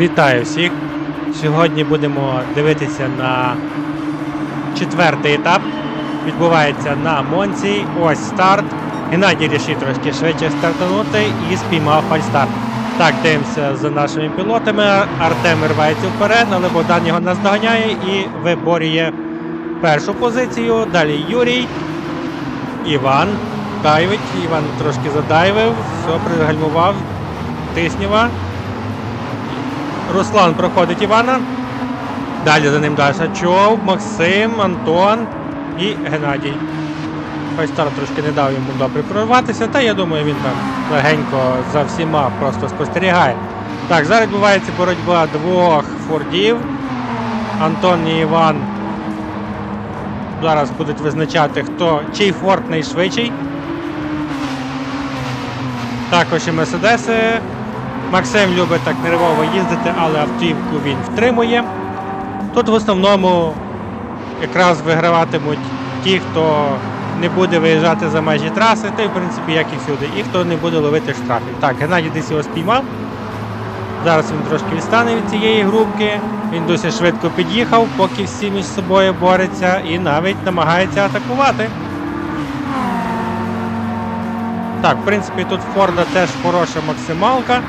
Вітаю всіх! Сьогодні будемо дивитися на четвертий етап. Відбувається на Монці. Ось старт. Геннадій рішив трошки швидше стартанути і спіймав фальстарт. Так, дивимося за нашими пілотами. Артем рвається вперед, але Богдан його наздоганяє і виборює першу позицію. Далі Юрій. Іван дайвить. Іван трошки задайвив, все, пригальмував. Тисніва. Руслан проходить Івана. Далі за ним Дашачов, Максим, Антон і Геннадій. Файстар трошки не дав йому добре прорватися, та я думаю, він там легенько за всіма просто спостерігає. Так, зараз відбувається боротьба двох фордів. Антон і Іван зараз будуть визначати, хто чий форт найшвидший. Також і Мерседеси. Максим любить так нервово їздити, але автівку він втримує. Тут в основному якраз виграватимуть ті, хто не буде виїжджати за межі траси, та й в принципі як і всюди, і хто не буде ловити штрафів. Так, Геннадій десь його спіймав. Зараз він трошки відстане від цієї групки. Він досить швидко під'їхав, поки всі між собою борються і навіть намагається атакувати. Так, в принципі, тут Форда теж хороша максималка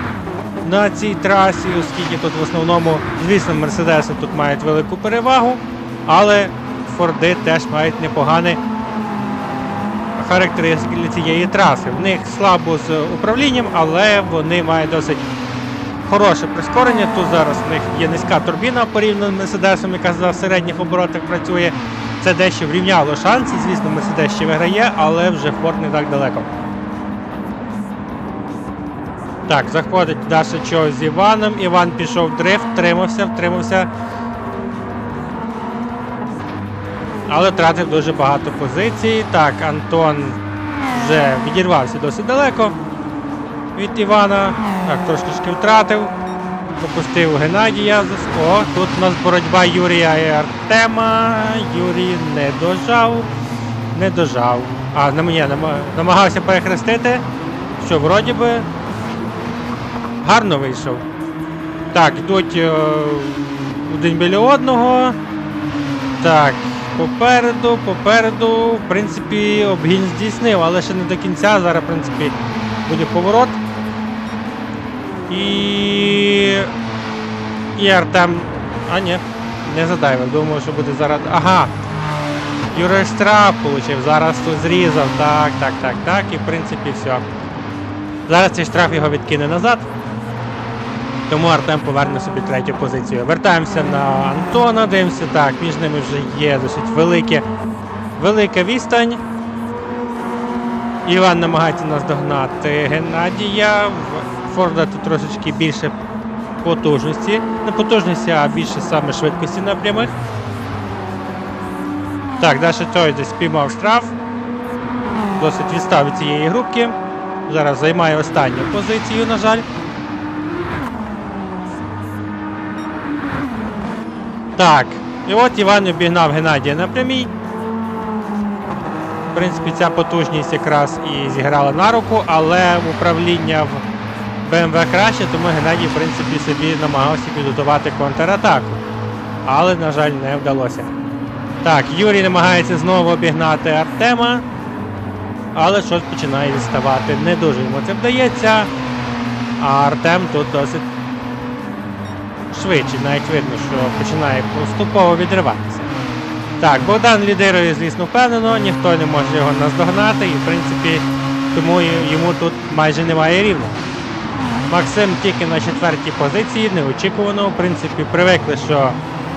на цій трасі, оскільки тут в основному, звісно, Мерседеси тут мають велику перевагу, але Форди теж мають непогані характеристики для цієї траси. В них слабо з управлінням, але вони мають досить хороше прискорення. Тут зараз в них є низька турбіна порівняно з Мерседесом, яка за середніх оборотах працює. Це дещо врівняло шанси. Звісно, Мерседес ще виграє, але вже Форд не так далеко. Так, заходить Даша Чо з Іваном. Іван пішов в дрифт, втримався, втримався. Але втратив дуже багато позицій. Так, Антон вже відірвався досить далеко від Івана. Так, трошки втратив. Пропустив Геннадія. О, тут у нас боротьба Юрія і Артема. Юрій не дожав. Не дожав. А, на мені намагався перехрестити. Що вроді би гарно вийшов. Так, йдуть е, один біля одного. Так, попереду, попереду, в принципі, обгін здійснив, але ще не до кінця. Зараз, в принципі, буде поворот. І. І Артем. А, ні, не задайвив. Думаю, що буде зараз. Ага. Юрій штраф отримав, зараз тут зрізав. Так, так, так, так. І в принципі все. Зараз цей штраф його відкине назад. Тому Артем поверне собі третю позицію. Вертаємося на Антона, дивимося. Так, між ними вже є досить велике, велика відстань. Іван намагається наздогнати Геннадія. В Форда тут трошечки більше потужності. Не потужності, а більше саме швидкості на прямих. Так, далі той десь спіймав штраф. Досить відстав від цієї групки. Зараз займає останню позицію, на жаль. Так, і от Іван обігнав Геннадія на прямій. В принципі, ця потужність якраз і зіграла на руку, але управління в БМВ краще, тому Геннадій, в принципі, собі намагався підготувати контратаку. Але, на жаль, не вдалося. Так, Юрій намагається знову обігнати Артема, але щось починає відставати. Не дуже йому це вдається. А Артем тут досить швидше, навіть видно, що починає поступово відриватися. Так, Богдан лідирує, звісно, впевнено, ніхто не може його наздогнати, і в принципі тому йому тут майже немає рівно. Максим тільки на четвертій позиції, неочікувано. В принципі, привикли, що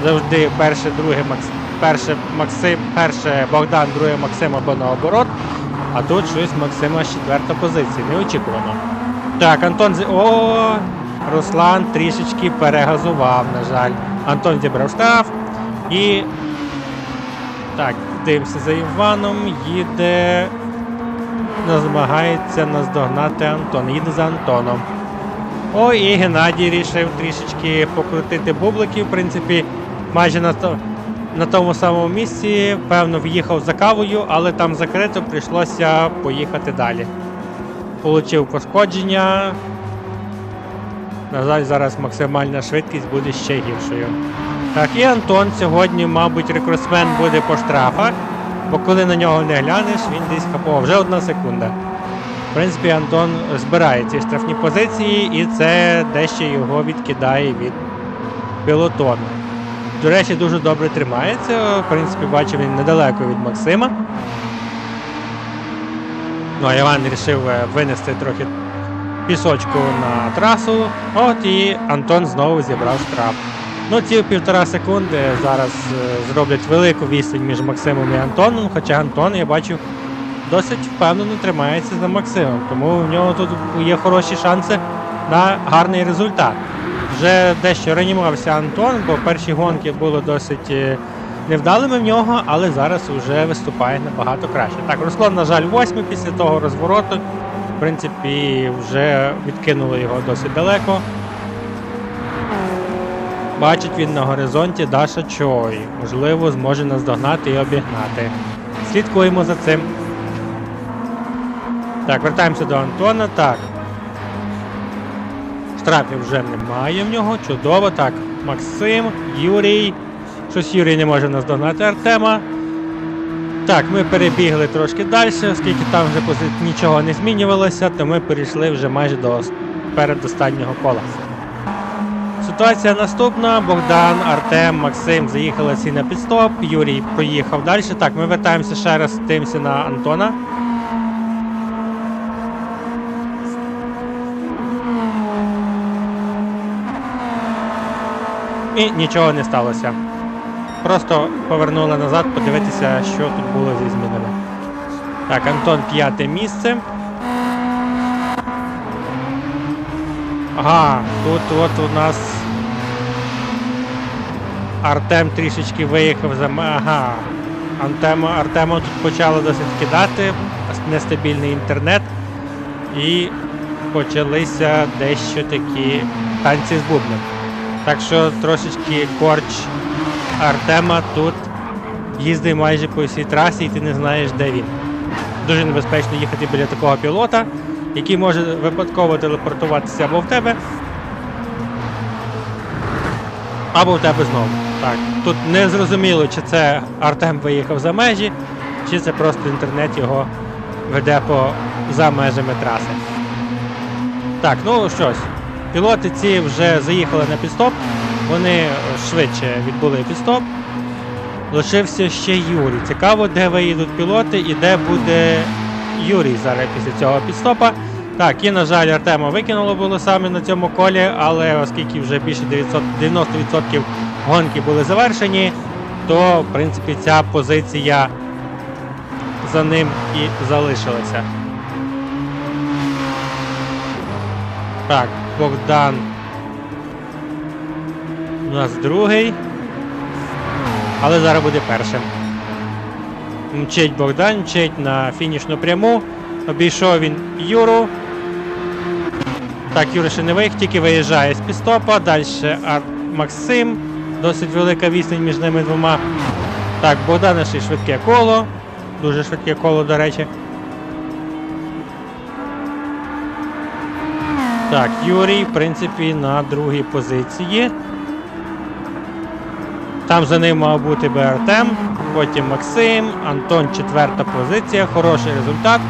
завжди перше, друге Макс... перше Максим, перше Богдан, друге Максим або наоборот. А тут щось Максима з четверта позиція. Неочікувано. Так, Антон. О, Руслан трішечки перегазував, на жаль. Антон зібрав штраф і. Так, дивимося за Іваном. Їде. Намагається наздогнати Антон. Їде за Антоном. О, і Геннадій рішив трішечки покрутити бублики. В принципі, майже на, то, на тому самому місці. Певно, в'їхав за кавою, але там закрито прийшлося поїхати далі. Получив пошкодження. На жаль, зараз максимальна швидкість буде ще гіршою. Так, і Антон сьогодні, мабуть, рекордсмен буде по штрафах, бо коли на нього не глянеш, він десь хапав. Вже одна секунда. В принципі, Антон збирає ці штрафні позиції, і це дещо його відкидає від пілотону. До речі, дуже добре тримається. В принципі, бачив він недалеко від Максима. Ну, а Іван вирішив винести трохи пісочку на трасу. От і Антон знову зібрав штраф. Ну, ці півтора секунди зараз е, зроблять велику відстань між Максимом і Антоном, хоча Антон, я бачу, досить впевнено тримається за Максимом, тому в нього тут є хороші шанси на гарний результат. Вже дещо реанімувався Антон, бо перші гонки були досить е, невдалими в нього, але зараз вже виступає набагато краще. Так, Руслан, на жаль, восьмий після того розвороту. В принципі, вже відкинули його досить далеко. Бачить він на горизонті Даша Чой. Можливо, зможе наздогнати і обігнати. Слідкуємо за цим. Так, вертаємося до Антона. Так. Штрафів вже немає в нього. Чудово. Так, Максим, Юрій. Щось Юрій не може наздогнати Артема. Так, ми перебігли трошки далі, оскільки там вже нічого не змінювалося, то ми перейшли вже майже до передостаннього кола. Ситуація наступна. Богдан, Артем, Максим заїхали всі на підстоп. Юрій проїхав далі. Так, ми вертаємося ще раз дивимося на Антона. І нічого не сталося. Просто повернули назад, подивитися, що тут було зі змінами. Так, Антон п'яте місце. Ага, тут от у нас Артем трішечки виїхав за Ага. Артема, Артема тут почало досить кидати, нестабільний інтернет. І почалися дещо такі танці з бубном. Так що трошечки корч Артема тут їздить майже по всій трасі, і ти не знаєш, де він. Дуже небезпечно їхати біля такого пілота, який може випадково телепортуватися або в тебе, або в тебе знову. Так, тут не зрозуміло, чи це Артем виїхав за межі, чи це просто інтернет його веде по за межами траси. Так, ну щось. Пілоти ці вже заїхали на підстоп. Вони швидше відбули підстоп. Лишився ще Юрій. Цікаво, де виїдуть пілоти і де буде Юрій зараз після цього підстопа. Так, і, на жаль, Артема викинуло було саме на цьому колі, але оскільки вже більше 900 90% гонки були завершені, то в принципі ця позиція за ним і залишилася. Так, Богдан. Нас другий. Але зараз буде першим. Мчить Богдан, мчить на фінішну пряму. Обійшов він Юру. Так, Юра ще не виїхав, тільки виїжджає з підстопа. Далі. Максим. Досить велика відстань між ними двома. Так, Богдана ще й швидке коло. Дуже швидке коло, до речі. Так, Юрій, в принципі, на другій позиції. Там за ним мав бути би Артем, потім Максим, Антон четверта позиція, хороший результат.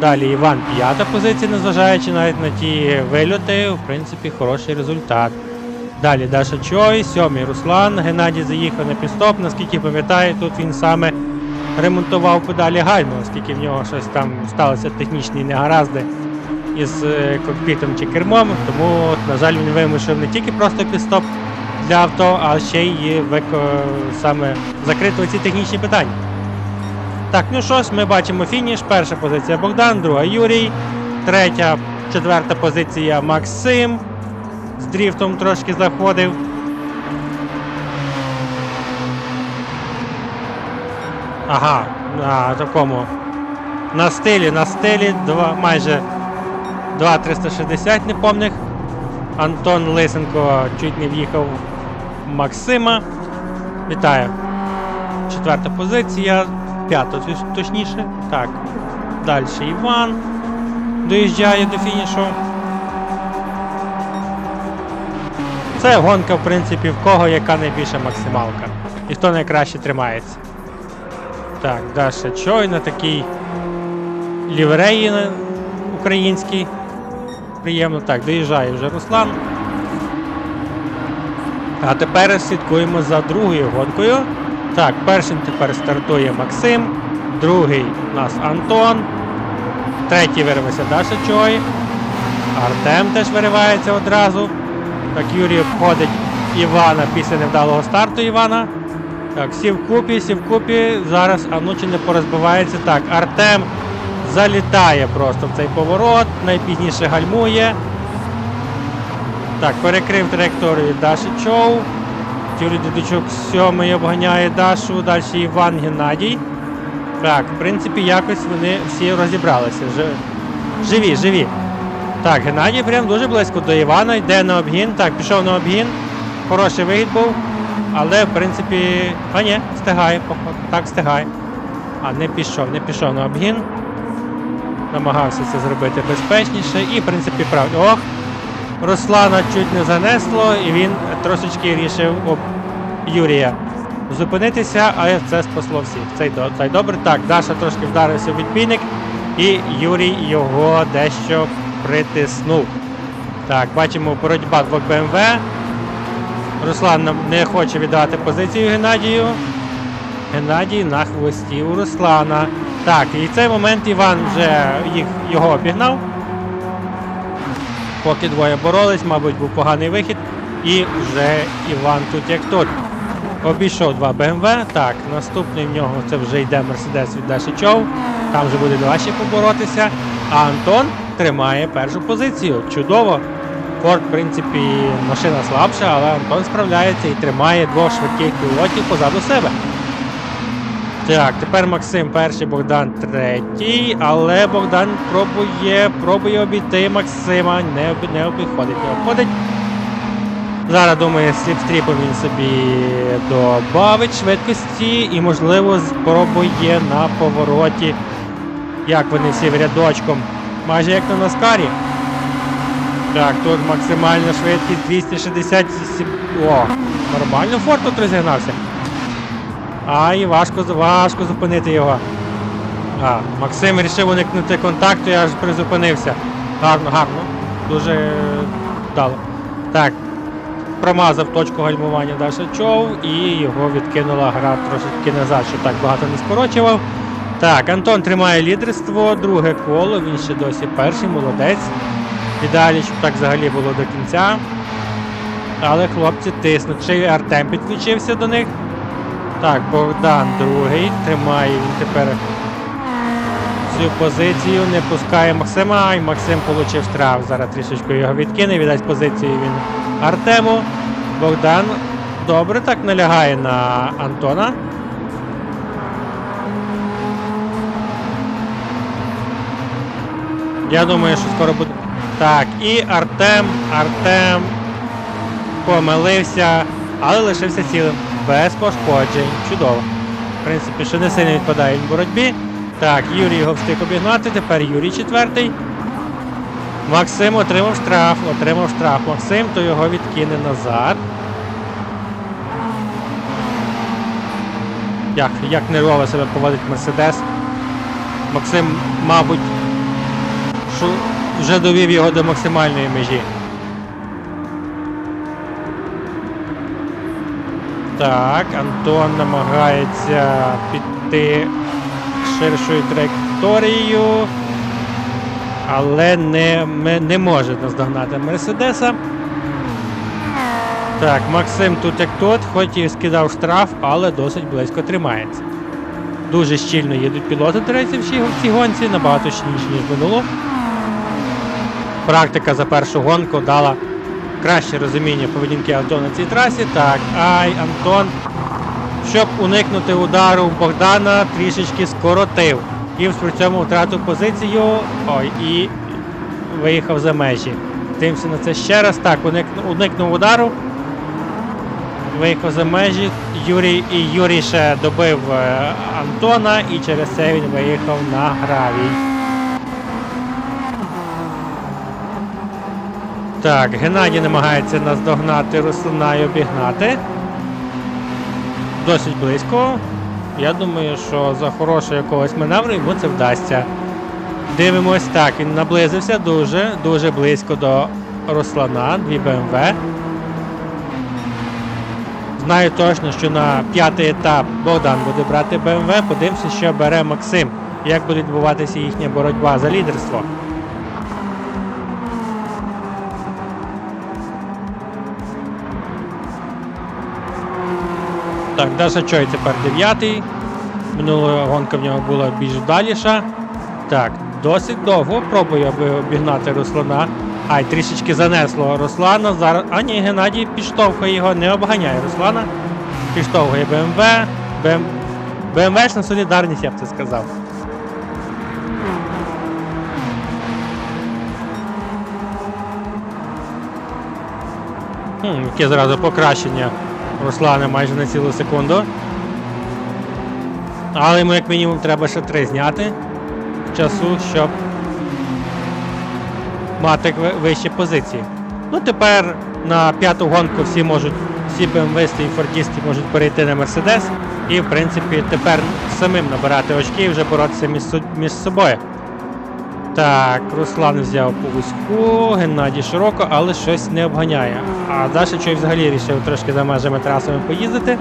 Далі Іван п'ята позиція, незважаючи навіть на ті вильоти, в принципі, хороший результат. Далі Даша Чой, сьомий Руслан, Геннадій заїхав на підстоп, наскільки пам'ятаю, тут він саме ремонтував педалі гальми, оскільки в нього щось там сталося технічні негаразди із е, кокпітом чи кермом, тому, на жаль, він вимушив не тільки просто підстоп для авто, а ще й вико... саме закрити ці технічні питання. Так, ну що ж, ми бачимо фініш. Перша позиція Богдан, друга Юрій, третя, четверта позиція Максим. З дріфтом трошки заходив. Ага, на такому. На стилі, на стилі, два, майже 2,360 неповних. Антон Лисенко чуть не в'їхав Максима. Вітаю. Четверта позиція. П'ята точніше. Так. Далі Іван доїжджає до фінішу. Це гонка, в принципі, в кого яка найбільша максималка. І хто найкраще тримається. Так, Даша Чойна такий лівреї на- український. Приємно. Так, доїжджає вже Руслан. А тепер слідкуємо за другою гонкою. Так, першим тепер стартує Максим, другий у нас Антон, третій вирветься Даша Чой. Артем теж виривається одразу. Так, Юрій обходить Івана після невдалого старту Івана. Так, всі вкупі, всі вкупі. Зараз, а ну не порозбивається. Так, Артем залітає просто в цей поворот, найпізніше гальмує. Так, перекрив траєкторію Даші Чоу. Юрій Дідичук сьомий обганяє Дашу, далі Іван Геннадій. Так, в принципі, якось вони всі розібралися. Живі, живі. Так, Геннадій прям дуже близько до Івана, йде на обгін. Так, пішов на обгін. Хороший вихід був. Але, в принципі. А ні, встигає. Так, встигає. А, не пішов, не пішов на обгін. Намагався це зробити безпечніше і, в принципі, правильно. Ох! Руслана чуть не занесло, і він трошечки рішив об Юрія зупинитися, але це спасло всіх. Цей, цей добре. Так, Даша трошки вдарився в відбійник, і Юрій його дещо притиснув. Так, бачимо боротьба двох БМВ. Руслан не хоче віддати позицію Геннадію. Геннадій на хвості у Руслана. Так, і в цей момент Іван вже їх, його обігнав. Поки двоє боролись, мабуть, був поганий вихід. І вже Іван тут як тут. Обійшов два БМВ. Так, наступний в нього це вже йде Мерседес від Даші Чов. Там вже буде важче поборотися. А Антон тримає першу позицію. Чудово. Форд, в принципі, машина слабша, але Антон справляється і тримає двох швидких пілотів позаду себе. Так, тепер Максим перший, Богдан третій, але Богдан пробує, пробує обійти Максима, не, об- не обходить, не обходить. Зараз, думаю, сліпстріпом він собі добавить швидкості і, можливо, спробує на повороті, як вони всі в рядочком, майже як на Наскарі. Так, тут максимальна швидкість 267. О, нормально Форд тут розігнався. Ай, важко, важко зупинити його. А, Максим вирішив уникнути контакту, я аж призупинився. Гарно, гарно. Дуже вдало. Так. Промазав точку гальмування Даша Чов і його відкинула гра трошечки назад, щоб так багато не скорочував. Так, Антон тримає лідерство, друге коло, він ще досі перший, молодець. Ідеалі, щоб так взагалі було до кінця. Але хлопці тиснуть. Ще Артем підключився до них. Так, Богдан другий. Тримає він тепер цю позицію. Не пускає Максима. І Максим отримав штраф. Зараз трішечки його відкине. Віддасть позицію він Артему. Богдан добре так налягає на Антона. Я думаю, що скоро буде. Так, і Артем. Артем помилився, але лишився цілим. Без пошкоджень. Чудово. В принципі, ще не сильно відпадає в боротьбі. Так, Юрій його встиг обігнати, тепер Юрій четвертий. Максим отримав штраф, отримав штраф. Максим, то його відкине назад. Як, як нервово себе поводить Мерседес. Максим, мабуть, що вже довів його до максимальної межі. Так, Антон намагається піти ширшою траєкторією, але не, не може наздогнати Мерседеса. Так, Максим тут як тут, хоч і скидав штраф, але досить близько тримається. Дуже щільно їдуть пілоти, цій- в цій гонці, набагато щільніше, ніж минуло. Практика за першу гонку дала краще розуміння поведінки Антона на цій трасі. Так, ай, Антон, щоб уникнути удару Богдана, трішечки скоротив. І при цьому втратив позицію. Ой, і виїхав за межі. Дивимося на це ще раз. Так, уникнув, удару. Виїхав за межі. Юрій і Юрій ще добив е, Антона, і через це він виїхав на гравій. Так, Геннадій намагається наздогнати Руслана і обігнати. Досить близько. Я думаю, що за хорошого якогось маневру йому це вдасться. Дивимось, так, він наблизився дуже, дуже близько до Руслана, дві БМВ. Знаю точно, що на п'ятий етап Богдан буде брати БМВ. Подивимося, що бере Максим. Як буде відбуватися їхня боротьба за лідерство. Так, Даша Чой тепер дев'ятий. Минула гонка в нього була більш вдаліша. Так, досить довго пробує обігнати Руслана. Ай, трішечки занесло Руслана. Зараз. А ні, Геннадій підштовхує його, не обганяє Руслана. Підштовхує БМВ. БМ... БМВшна солідарність, я б це сказав. Хм, яке зразу покращення Руслана майже на цілу секунду. Але йому як мінімум треба ще три зняти часу, щоб мати вищі позиції. Ну тепер на п'яту гонку всі можуть, всі БМВисти і фордісти можуть перейти на Мерседес і, в принципі, тепер самим набирати очки і вже боротися між собою. Так, Руслан взяв по вузьку, Геннадій широко, але щось не обганяє. А Даша Чой взагалі вирішив трошки за межами трасами поїздити.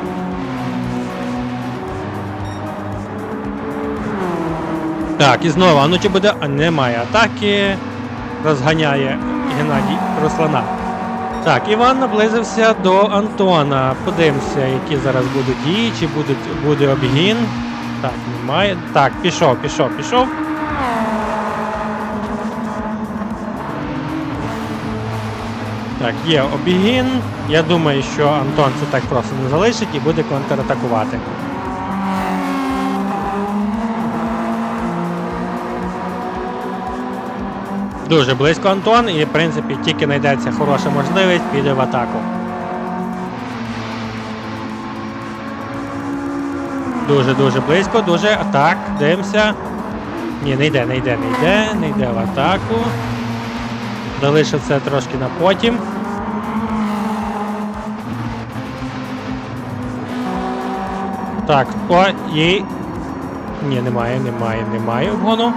Так, і знову, а ну чи буде. А немає атаки. Розганяє Геннадій Руслана. Так, Іван наблизився до Антона. Подивимося, які зараз будуть дії, чи будуть, буде обгін. Так, немає. Так, пішов, пішов, пішов. Так, є обігін. Я думаю, що Антон це так просто не залишить і буде контратакувати. Дуже близько Антон, і в принципі тільки знайдеться хороша можливість, піде в атаку. Дуже-дуже близько, дуже. Так, дивимося. Ні, не йде, не йде, не йде, не йде в атаку. Залишив це трошки на потім. Так, о, і. Ні, немає, немає, немає обгону.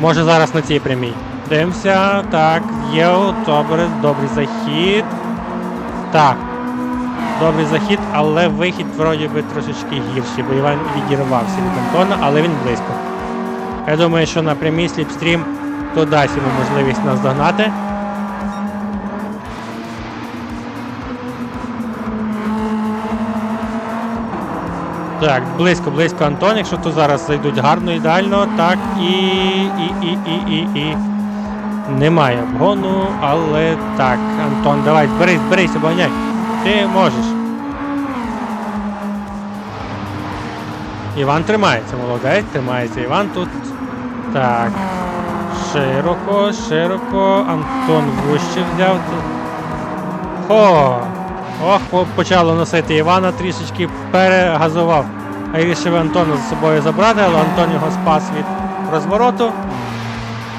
Може зараз на цій прямій. Дивимося. Так, є добре, добрий захід. Так. Добрий захід, але вихід вроді би трошечки гірший, бо Іван відірвався від Антона, але він близько. Я думаю, що на прямій сліпстрім то дасть йому можливість нас догнати. Так, близько, близько Антон, якщо то зараз зайдуть гарно, ідеально, так, і. і, і, і, і, і. Немає обгону, але так, Антон, давай, зберись, зберись, обганяй. Ти можеш. Іван тримається, молодець, тримається Іван тут. Так. Широко, широко. Антон вище взяв. Хо! Ох, почало носити Івана, трішечки перегазував. А я вирішив Антона за собою забрати, але Антон його спас від розвороту.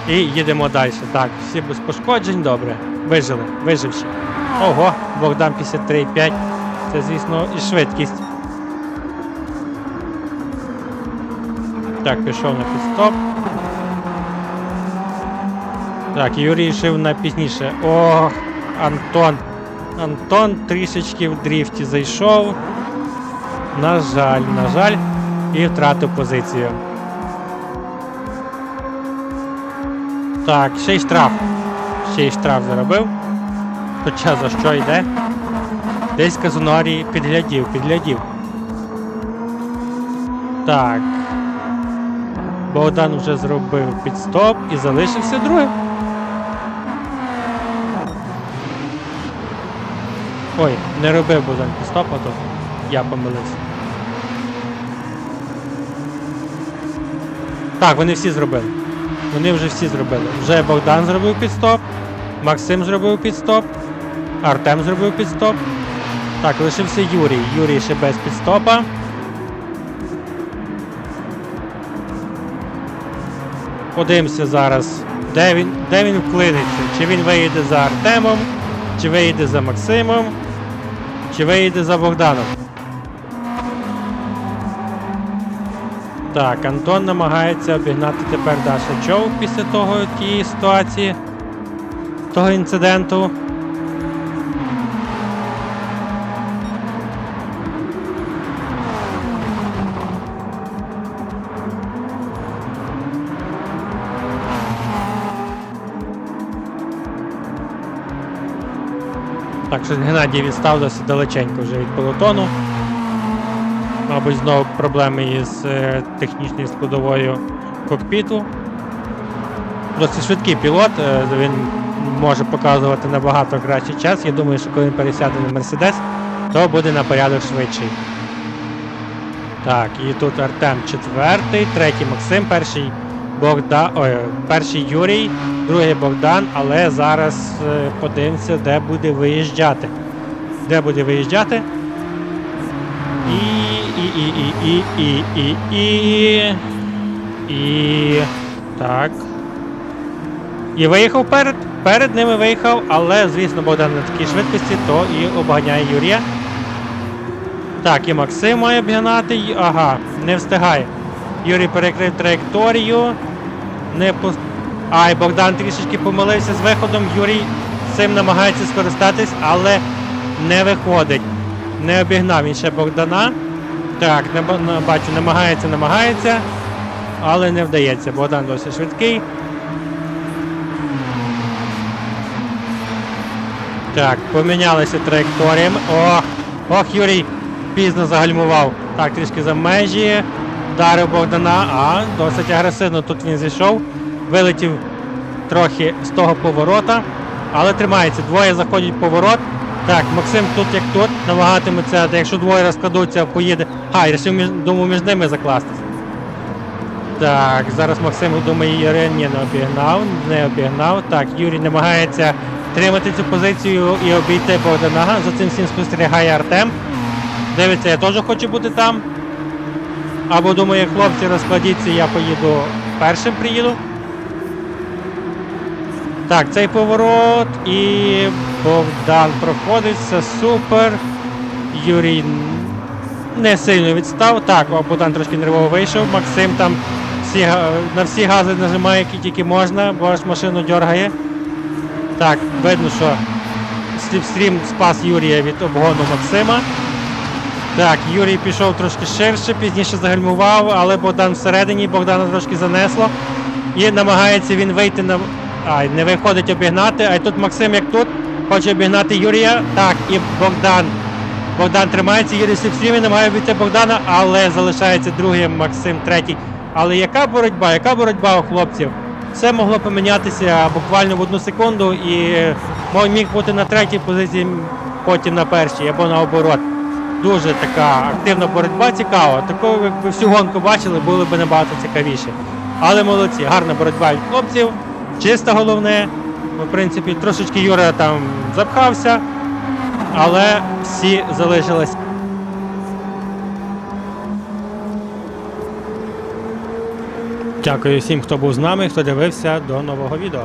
І їдемо далі. Так, всі без пошкоджень, добре. Вижили, виживши. Ого, Богдан 53,5. Це, звісно, і швидкість. Так, пішов на підстоп. Так, Юрій йшов на пізніше. Ох, Антон. Антон трішечки в дріфті зайшов. На жаль, на жаль, і втратив позицію. Так, ще й штраф. Ще й штраф заробив. Хоча за що йде? Десь Казунорі підглядів, підглядів. Так. Богдан вже зробив підстоп і залишився другим. Ой, не робив Богдан підстоп, а то я помилився. Так, вони всі зробили. Вони вже всі зробили. Вже Богдан зробив підстоп, Максим зробив підстоп, Артем зробив підстоп. Так, лишився Юрій. Юрій ще без підстопа. Подивимося зараз де він, де він вклиниться. Чи він виїде за Артемом, чи виїде за Максимом, чи виїде за Богданом. Так, Антон намагається обігнати тепер Даша Чоу після того тієї ситуації, того інциденту. Так що Геннадій відстав досить далеченько вже від пелотону. Мабуть, знову проблеми із е, технічною складовою кокпіту. Досить швидкий пілот, е, він може показувати набагато кращий час. Я думаю, що коли він пересяде на Мерседес, то буде на порядок швидший. Так, і тут Артем четвертий, третій Максим, перший Богдан, ой, перший Юрій, другий Богдан, але зараз е, подивимося, де буде виїжджати. Де буде виїжджати? І. і, і, і, і, і, і, і, і. Так. І виїхав перед. Перед ними виїхав, але, звісно, Богдан на такій швидкості, то і обганяє Юрія. Так, і Максим має обгинати. Ага, не встигає. Юрій перекрив траєкторію. Не пос... Ай, Богдан трішечки помилився з виходом. Юрій цим намагається скористатись, але не виходить. Не обігнав він ще Богдана. Так, не бачу, намагається, намагається, але не вдається. Богдан досить швидкий. Так, помінялися траєкторіями. Ох, ох, Юрій пізно загальмував. Так, трішки за межі. Вдарив Богдана, а досить агресивно тут він зійшов. Вилетів трохи з того поворота, але тримається. Двоє заходять в поворот. Так, Максим тут як тут, намагатиметься, якщо двоє розкладуться, поїде. А, я між, думав, між ними закластись. Так, зараз Максим думає, Юрій не обігнав, не обігнав. Так, Юрій намагається тримати цю позицію і обійти Богдана. За цим всім спостерігає Артем. Дивиться, я теж хочу бути там. Або думає, хлопці, розкладіться, я поїду першим приїду. Так, цей поворот і Богдан проходить, все супер. Юрій не сильно відстав. Так, Богдан трошки нервово вийшов. Максим там всі, на всі гази нажимає, які тільки можна, бо аж машину дергає. Так, видно, що Сліпстрім спас Юрія від обгону Максима. Так, Юрій пішов трошки ширше, пізніше загальмував, але Богдан всередині, Богдана трошки занесло. І намагається він вийти на. Ай, не виходить обігнати. А тут Максим, як тут, хоче обігнати Юрія. Так, і Богдан. Богдан тримається, Юрій Сліпстрім намагає обійти Богдана, але залишається другим, Максим третій. Але яка боротьба, яка боротьба у хлопців? Все могло помінятися буквально в одну секунду і міг бути на третій позиції, потім на першій або наоборот. Дуже така активна боротьба, цікава. Такого, якби всю гонку бачили, було б набагато цікавіше. Але молодці, гарна боротьба від хлопців, чисто головне. В принципі, трошечки Юра там запхався, але всі залишились. Дякую всім, хто був з нами, хто дивився до нового відео.